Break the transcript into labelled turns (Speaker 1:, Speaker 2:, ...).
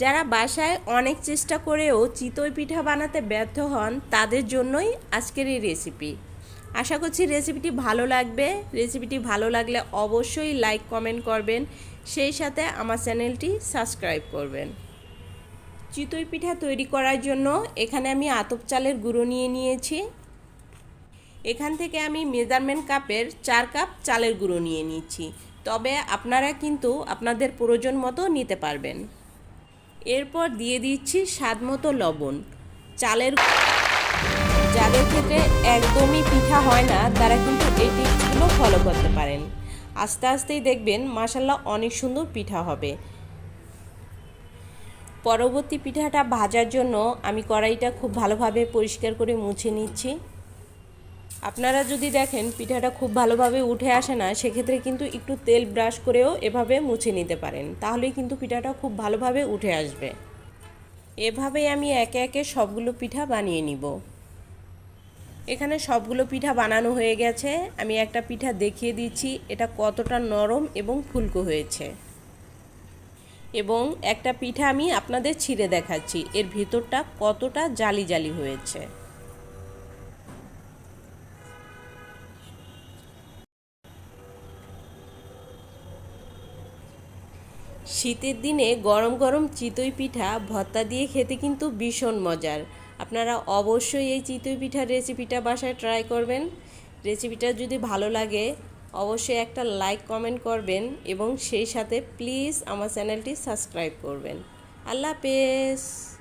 Speaker 1: যারা বাসায় অনেক চেষ্টা করেও চিতই পিঠা বানাতে ব্যর্থ হন, তাদের জন্যই আজকের এই রেসিপি আশা করছি রেসিপিটি ভালো লাগবে। রেসিপিটি ভালো লাগলে অবশ্যই লাইক কমেন্ট করবেন। সেই সাথে আমার চ্যানেলটি সাবস্ক্রাইব করবেন। চিতই পিঠা তৈরি করার জন্য এখানে আমি আতপ চালের গুঁড়ো নিয়ে নিয়েছি। এখান থেকে আমি মেজারমেন্ট কাপের চার কাপ চালের গুঁড়ো নিয়ে নিচ্ছি। তবে আপনারা কিন্তু আপনাদের প্রয়োজন মতো নিতে পারবেন। এরপর দিয়ে দিচ্ছি স্বাদ মতো লবণ। চালের যাদের ক্ষেত্রে একদমই পিঠা হয় না, তারা কিন্তু এই টিপসগুলো ফলো করতে পারেন। আস্তে আস্তেই দেখবেন মাসাল্লাহ অনেক সুন্দর পিঠা হবে। পরবর্তী পিঠাটা ভাজার জন্য আমি কড়াইটা খুব ভালোভাবে পরিষ্কার করে মুছে নিচ্ছি। আপনারা যদি দেখেন পিঠাটা খুব ভালোভাবে উঠে আসে না, সেক্ষেত্রে কিন্তু একটু তেল ব্রাশ করেও এভাবে মুছে নিতে পারেন। তাহলেই কিন্তু পিঠাটা খুব ভালোভাবে উঠে আসবে। এভাবেই আমি একে একে সবগুলো পিঠা বানিয়ে নিব। এখানে সবগুলো পিঠা বানানো হয়ে গেছে। আমি একটা পিঠা দেখিয়ে দিচ্ছি, এটা কতটা নরম এবং ফুলকো হয়েছে। এবং একটা পিঠা আমি আপনাদের ছিঁড়ে দেখাচ্ছি, এর ভিতরটা কতটা জালি জালি হয়েছে। শীতের দিনে গরম গরম চিতই পিঠা, ভর্তা দিয়ে খেতে কিন্তু ভীষণ মজার। আপনারা অবশ্যই এই চিতই পিঠার রেসিপিটা বাসায় ট্রাই করবেন। রেসিপিটা যদি ভালো লাগে, অবশ্যই একটা লাইক কমেন্ট করবেন এবং সেই সাথে প্লিজ আমার চ্যানেলটি সাবস্ক্রাইব করবেন। আল্লাহ হাফেজ!